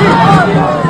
¡Viva!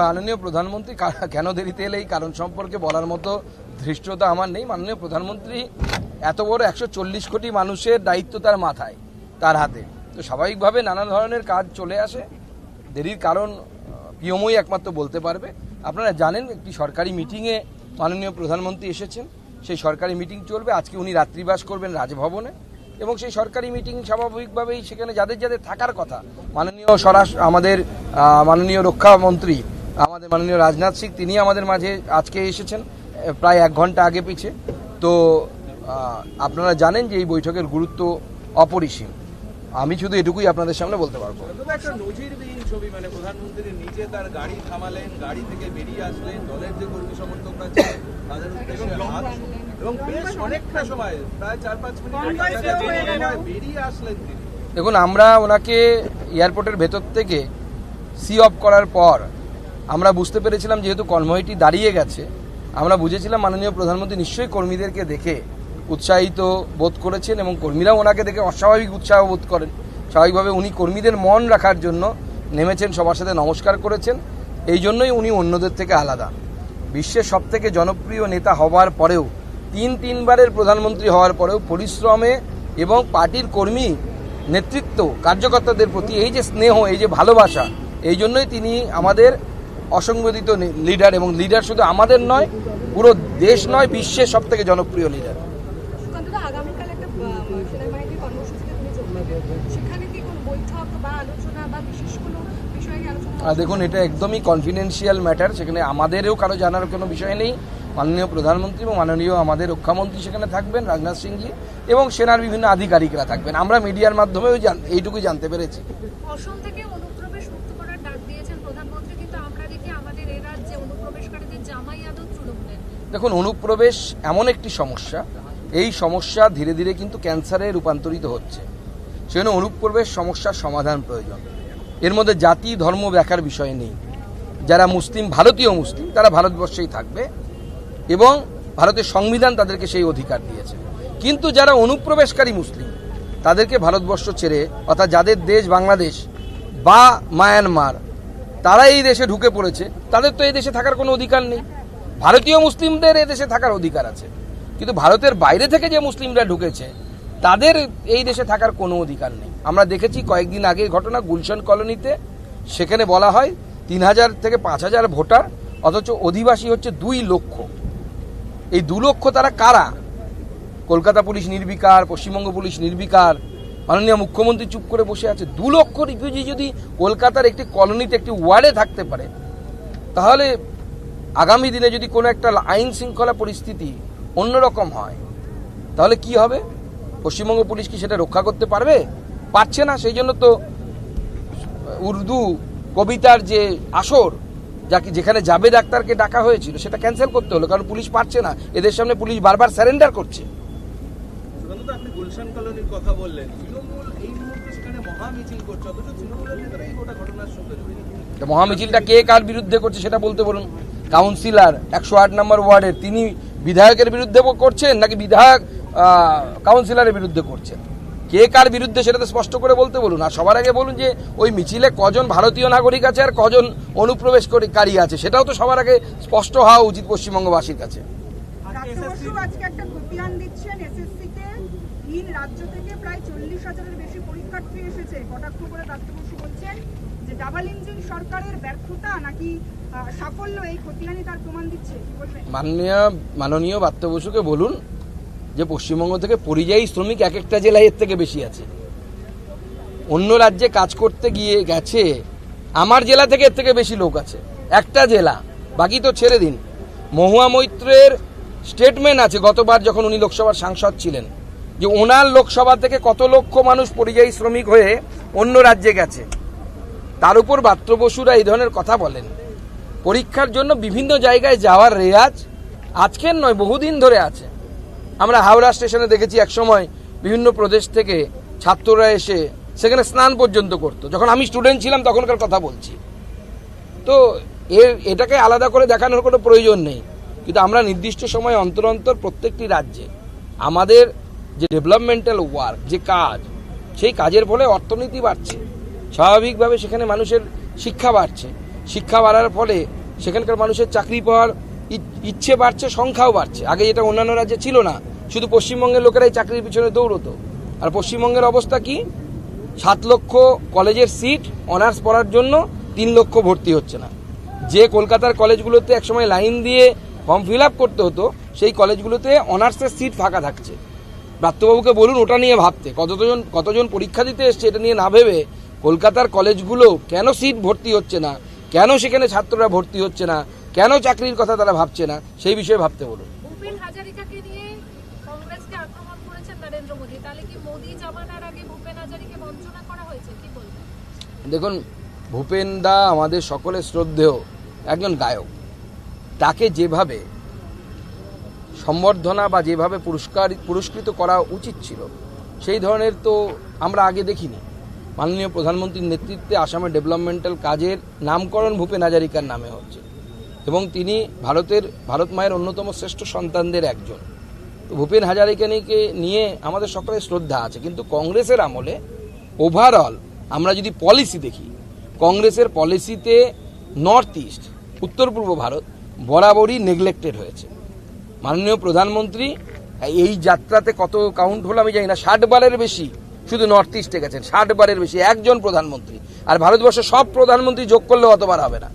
মাননীয় প্রধানমন্ত্রী কেন দেরিতে এলে এই কারণ সম্পর্কে বলার মতো ধৃষ্টতা আমার নেই। মাননীয় প্রধানমন্ত্রী এত বড় একশো চল্লিশ কোটি মানুষের দায়িত্ব তার মাথায় তার হাতে। তো স্বাভাবিকভাবে নানা ধরনের কাজ চলে আসে। দেরির কারণ আহ, একমাত্র বলতে পারবে। আপনারা জানেন একটি সরকারি মিটিংয়ে মাননীয় প্রধানমন্ত্রী এসেছেন। সেই সরকারি মিটিং চলবে। আজকে উনি রাত্রিবাস করবেন রাজভবনে। এবং সেই সরকারি মিটিং স্বাভাবিকভাবেই সেখানে যাদের যাদের থাকার কথা মাননীয় স্বরাষ্ট্র আমাদের মাননীয় রক্ষামন্ত্রী আমাদের মাননীয় রাজনাথ সিং তিনি আমাদের মাঝে আজকে এসেছেন প্রায় এক ঘণ্টা আগে পিছিয়ে তো আপনারা জানেন যে এই বৈঠকের গুরুত্ব অপরিসীম। আমি শুধু এটুকুই আপনাদের সামনে বলতে পারব। দেখুন আমরা ওনাকে এয়ারপোর্টের ভেতর থেকে সি অফ করার পর আমরা বুঝতে পেরেছিলাম যেহেতু কনভয়টি দাঁড়িয়ে গেছে, আমরা বুঝেছিলাম মাননীয় প্রধানমন্ত্রী নিশ্চয়ই কর্মীদেরকে দেখে উৎসাহিত বোধ করেছেন এবং কর্মীরাও ওনাকে দেখে অস্বাভাবিক উৎসাহ বোধ করেন। স্বাভাবিকভাবে উনি কর্মীদের মন রাখার জন্য নেমেছেন, সবার সাথে নমস্কার করেছেন। এই জন্যই উনি অন্যদের থেকে আলাদা। বিশ্বের সবথেকে জনপ্রিয় নেতা হওয়ার পরেও, তিন তিনবারের প্রধানমন্ত্রী হওয়ার পরেও পরিশ্রমে এবং পার্টির কর্মী নেতৃত্ব, কার্যকর্তাদের প্রতি এই যে স্নেহ, এই যে ভালোবাসা, এই জন্যই তিনি আমাদের অসংগঠিত লিডার এবং লিডার শুধু আমাদের নয় পুরো দেশ নয় বিশ্বের সব থেকে জনপ্রিয় লিডার দেখুন এটা একদমই কনফিডেন্সিয়াল ম্যাটার সেখানে আমাদেরও কারও জানার কোনো বিষয় নেই। মাননীয় প্রধানমন্ত্রী এবং মাননীয় আমাদের রক্ষামন্ত্রী সেখানে থাকবেন রাজনাথ সিংজি এবং সেনার বিভিন্ন আধিকারিকরা থাকবেন। আমরা মিডিয়ার মাধ্যমেও জান- এইটুকুই জানতে পেরেছি অসম থেকে অনুপ্রবেশ মুক্ত করার ডাক দিয়েছেন প্রধানমন্ত্রী কিন্তু আমরা দেখি আমাদের এ রাজ্যে অনুপ্রবেশকারীদের জামাই আদৌ তৃণমূলের দেখুন, অনুপ্রবেশ এমন একটি সমস্যা। এই সমস্যা ধীরে ধীরে কিন্তু ক্যান্সারে রূপান্তরিত হচ্ছে। সেজন্য অনুপ্রবেশ সমস্যার সমাধান প্রয়োজন। এর মধ্যে জাতি, ধর্ম ব্যাখ্যার বিষয় নেই। যারা মুসলিম, ভারতীয় মুসলিম, তারা ভারতবর্ষেই থাকবে এবং ভারতের সংবিধান তাদেরকে সেই অধিকার দিয়েছে। কিন্তু যারা অনুপ্রবেশকারী মুসলিম, তাদেরকে ভারতবর্ষ ছেড়ে, অর্থাৎ যাদের দেশ বাংলাদেশ বা মায়ানমার, তারা এই দেশে ঢুকে পড়েছে। তাদের তো এই দেশে থাকার কোনো অধিকার নেই। ভারতীয় মুসলিমদের এই দেশে থাকার অধিকার আছে। কিন্তু ভারতের বাইরে থেকে যে মুসলিমরা ঢুকেছে, তাদের এই দেশে থাকার কোনো অধিকার নেই। আমরা দেখেছি কয়েকদিন আগের ঘটনা গুলশন কলোনিতে। সেখানে বলা হয়, তিন হাজার থেকে পাঁচ হাজার ভোটার, অথচ অধিবাসী হচ্ছে দুই লক্ষ। এই দু লক্ষ তারা কারা? কলকাতা পুলিশ নির্বিকার, পশ্চিমবঙ্গ পুলিশ নির্বিকার, মাননীয় মুখ্যমন্ত্রী চুপ করে বসে আছে। দু লক্ষ রিফিউজি যদি কলকাতার একটি কলোনিতে, একটি ওয়ার্ডে থাকতে পারে, তাহলে আগামী দিনে যদি কোনো একটা আইন শৃঙ্খলা পরিস্থিতি অন্যরকম হয় তাহলে কি হবে? পশ্চিমবঙ্গ পুলিশ কি সেটা রক্ষা করতে পারবে? পারছে না সেই জন্য তো উর্দু কবিতার যে আসর যাকে যেখানে জাবেদ আক্তারকে ডাকা হয়েছিল সেটা ক্যান্সেল করতে হলো কারণ পুলিশ পারছে না। এদের সামনে পুলিশ বারবার স্যারেন্ডার করছে। আপনি গুলশান কলোনির কথা বললেন। তৃণমূল এই মুহূর্তে সেখানে মহামিছিল করছে অথচ তৃণমূলের নেতারা এই গোটা ঘটনার সঙ্গে জড়িত। মহামিছিলটা কে কার বিরুদ্ধে করছে সেটা বলতে বলুন। কাউন্সিলর, একশো আট নম্বর ওয়ার্ডের তিনি বিধায়কের বিরুদ্ধে করছেন নাকি বিধায়ক কাউন্সিলরের বিরুদ্ধে করছেন? কে কার বিরুদ্ধে সেটা তো স্পষ্ট করে বলতে বলুন। আর সবার আগে বলুন যে ওই মিছিলে কজন ভারতীয় নাগরিক আছে আর কজন অনুপ্রবেশকারী আছে, সেটাও তো সবার আগে স্পষ্ট হওয়া উচিত পশ্চিমবঙ্গবাসীর কাছে। রাজ্য থেকে প্রায় চল্লিশ হাজারের বেশি পরীক্ষার্থী এসেছে। কটাক্ষ করে বলছেন যে ডাবল ইঞ্জিন সরকারের ব্যর্থতা নাকি সাফল্য এই খতিয়ানই তার প্রমাণ দিচ্ছে? মাননীয় মাননীয় বাত্য বলুন যে পশ্চিমবঙ্গ থেকে পরিযায়ী শ্রমিক এক একটা জেলায় এর থেকে বেশি আছে। অন্য রাজ্যে কাজ করতে গিয়ে গেছে, আমার জেলা থেকে এর থেকে বেশি লোক আছে। একটা জেলা, বাকি তো ছেড়ে দিন। মহুয়া মৈত্রের স্টেটমেন্ট আছে গতবার যখন উনি লোকসভার সাংসদ ছিলেন, যে ওনার লোকসভা থেকে কত লক্ষ মানুষ পরিযায়ী শ্রমিক হয়ে অন্য রাজ্যে গেছে। তার উপর বাত্র বসুরা এই ধরনের কথা বলেন। পরীক্ষার জন্য বিভিন্ন জায়গায় যাওয়ার রেয়াজ আজকের নয়, বহুদিন ধরে আছে। আমরা হাওড়া স্টেশনে দেখেছি একসময় বিভিন্ন প্রদেশ থেকে ছাত্ররা এসে সেখানে স্নান পর্যন্ত করতো। যখন আমি স্টুডেন্ট ছিলাম, তখনকার কথা বলছি। তো এর এটাকে আলাদা করে দেখানোর কোনো প্রয়োজন নেই। কিন্তু আমরা নির্দিষ্ট সময় অন্তর অন্তর প্রত্যেকটি রাজ্যে আমাদের যে ডেভেলপমেন্টাল ওয়ার্ক যে কাজ, সেই কাজের ফলে অর্থনীতি বাড়ছে। স্বাভাবিকভাবে সেখানে মানুষের শিক্ষা বাড়ছে। শিক্ষা বাড়ার ফলে সেখানকার মানুষের চাকরি পাওয়ার ইচ্ছে বাড়ছে, সংখ্যাও বাড়ছে। আগে যেটা অন্যান্য রাজ্যে ছিল না, শুধু পশ্চিমবঙ্গের লোকেরাই চাকরির পিছনে দৌড়তো। আর পশ্চিমবঙ্গের অবস্থা কি? সাত লক্ষ কলেজের সিট, অনার্স পড়ার জন্য তিন লক্ষ ভর্তি হচ্ছে না। যে কলকাতার কলেজগুলোতে একসময় লাইন দিয়ে ফর্ম ফিল আপ করতে হতো, সেই কলেজগুলোতে অনার্সের সিট ফাঁকা থাকছে। ব্রাত্যবাবুকে বলুন, ওটা নিয়ে ভাবতে। কতজন কতজন পরীক্ষা দিতে এসছে, এটা নিয়ে না ভেবে কলকাতার কলেজগুলো কেন সিট ভর্তি হচ্ছে না? কেন সেখানে ছাত্ররা ভর্তি হচ্ছে না? কেন চাকরির কথা তারা ভাবছে না? সেই বিষয়ে ভাবতে বলুন। দেখুন ভূপেন দা আমাদের সকলের শ্রদ্ধেয় একজন গায়ক। তাকে যেভাবে সম্বর্ধনা বা যেভাবে পুরস্কার পুরস্কৃত করা উচিত ছিল সেই ধরনের তো আমরা আগে দেখিনি। মাননীয় প্রধানমন্ত্রীর নেতৃত্বে আসামের ডেভেলপমেন্টাল কাজের নামকরণ ভূপেন হাজারিকার নামে হচ্ছে। এবং তিনি ভারতের, ভারত মায়ের অন্যতম শ্রেষ্ঠ সন্তানদের একজন। তো ভূপেন হাজারিকানিকে নিয়ে আমাদের সকলের শ্রদ্ধা আছে, কিন্তু কংগ্রেসের আমলে ওভারঅল আমরা যদি পলিসি দেখি, কংগ্রেসের পলিসিতে নর্থ ইস্ট উত্তর পূর্ব ভারত বরাবরই নেগলেক্টেড হয়েছে। মাননীয় প্রধানমন্ত্রী, এই যাত্রাতে কত কাউন্ট হলো আমি জানি না, ষাট বারের বেশি শুধু নর্থ ইস্টে গেছেন। ষাট বারের বেশি একজন প্রধানমন্ত্রী। আর ভারতবর্ষের সব প্রধানমন্ত্রী যোগ করলে অতবার হবে না।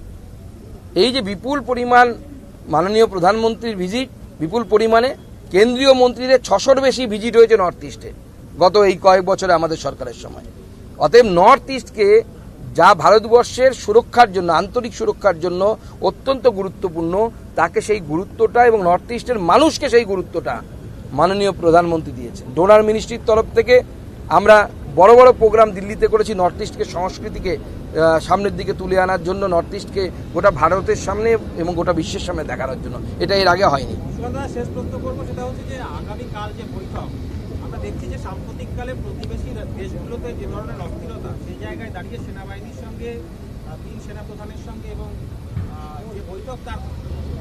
এই যে বিপুল পরিমাণ মাননীয় প্রধানমন্ত্রীর ভিজিট বিপুল পরিমাণে কেন্দ্রীয় মন্ত্রীদের ছশোর বেশি ভিজিট হয়েছে নর্থ ইস্টে গত এই কয়েক বছরে আমাদের সরকারের সময়। অতএব নর্থ ইস্টকে যা ভারতবর্ষের সুরক্ষার জন্য, আন্তরিক সুরক্ষার জন্য অত্যন্ত গুরুত্বপূর্ণ, তাকে সেই গুরুত্বটা এবং নর্থ ইস্টের মানুষকে সেই গুরুত্বটা মাননীয় প্রধানমন্ত্রী দিয়েছেন। ডোনার মিনিস্ট্রির তরফ থেকে আমরা বড় বড় প্রোগ্রাম দিল্লিতে করেছি নর্থ ইস্টকে সংস্কৃতিকে সামনের দিকে তুলে আনার জন্য নর্থ ইস্টকে গোটা ভারতের সামনে এবং গোটা বিশ্বের সামনে দেখানোর জন্য। এটা এর আগে হয়নি। শেষ করব, সেটা হচ্ছে যে আগামীকাল যে বৈঠক, আমরা দেখছি যে সাম্প্রতিককালে দেশগুলোতে যে ধরনের জায়গায় দাঁড়িয়ে সেনাবাহিনীর সঙ্গে সেনাপ্রধানের সঙ্গে এবং যে বৈঠক, তার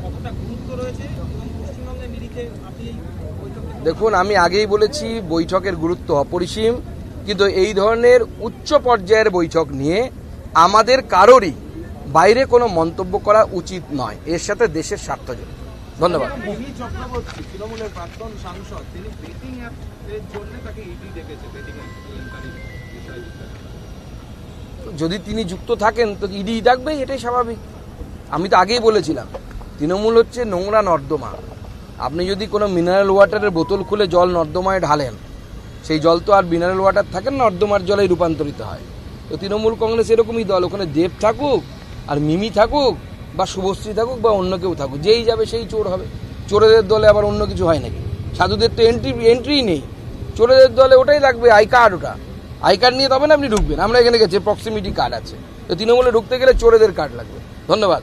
কতটা গুরুত্ব রয়েছে এবং পশ্চিমবঙ্গের নিরিখে আপনি এই বৈঠককে দেখুন আমি আগেই বলেছি বৈঠকের গুরুত্ব অপরিসীম কিন্তু এই ধরনের উচ্চ পর্যায়ের বৈঠক নিয়ে আমাদের কারোরই বাইরে কোনো মন্তব্য করা উচিত নয়। এর সাথে দেশের স্বার্থ জড়িত। ধন্যবাদ। তৃণমূলের প্রাক্তন সাংসদ তিনি বেটিং অ্যাপের জন্য তাকে ইডি ডেকেছে বেটিং অ্যাপ কেলেঙ্কারির বিষয়ে যদি তিনি যুক্ত থাকেন তো ইডি ডাকবেই এটাই স্বাভাবিক। আমি তো আগেই বলেছিলাম তৃণমূল হচ্ছে নোংরা নর্দমা। আপনি যদি কোনো মিনারেল ওয়াটারের বোতল খুলে জল নর্দমায় ঢালেন, সেই জল তো আর মিনারেল ওয়াটার থাকে না, নর্দমার জলে রূপান্তরিত হয়। তো তৃণমূল কংগ্রেস এরকমই দল, ওখানে দেব থাকুক আর মিমি থাকুক বা শুভশ্রী থাকুক বা অন্য কেউ থাকুক, যেই যাবে সেই চোর হবে। চোরেদের দলে আবার অন্য কিছু হয় নাকি? সাধুদের তো এন্ট্রি এন্ট্রিই নেই। চোরেদের দলে ওটাই লাগবে, আই কার্ড ওটা। আই কার্ড নিয়ে তবে না আপনি ঢুকবেন, আমরা এখানে গেছি প্রক্সিমিটি কার্ড আছে। তো তৃণমূলে ঢুকতে গেলে চোরেদের কার্ড লাগবে। ধন্যবাদ।